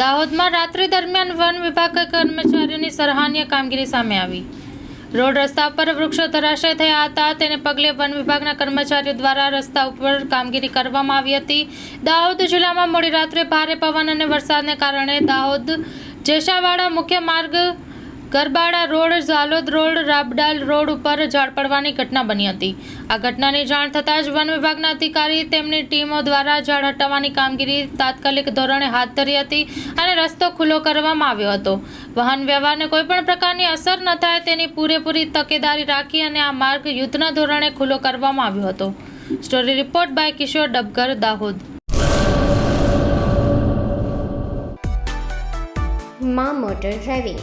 દાહોદમાં રાત્રિ દરમિયાન વન વિભાગ કર્મચારીઓની સરાહનીય કામગીરી સામે આવી. રોડ રસ્તા પર વૃક્ષો ધરાશય થયા હતા. તેને પગલે વન વિભાગના કર્મચારીઓ દ્વારા રસ્તા ઉપર કામગીરી કરવામાં આવી હતી. દાહોદ જિલ્લામાં મોડી રાત્રે ભારે પવન અને વરસાદને કારણે દાહોદ જેશાવાડા મુખ્ય માર્ગ Garbada road, Jhalod road, Rabdal road ઉપર ઝાડ પડવાની ઘટના બની હતી. આ ઘટનાની જાણ થતાં જ વન વિભાગના અધિકારી તેમની ટીમો દ્વારા ઝાડ હટાવવાની કામગીરી તાત્કાલિક ધોરણે હાથ ધરી હતી અને રસ્તો ખુલ્લો કરવામાં આવ્યો હતો. વાહન વ્યવહારને કોઈપણ પ્રકારની અસર ન થાય તેની પૂરેપૂરી તકેદારી રાખી અને આ માર્ગ યુદ્ધના ધોરણે ખુલ્લો કરવામાં આવ્યો હતો. Story report by Kishore Dabgar, Dahod. મા motor driving.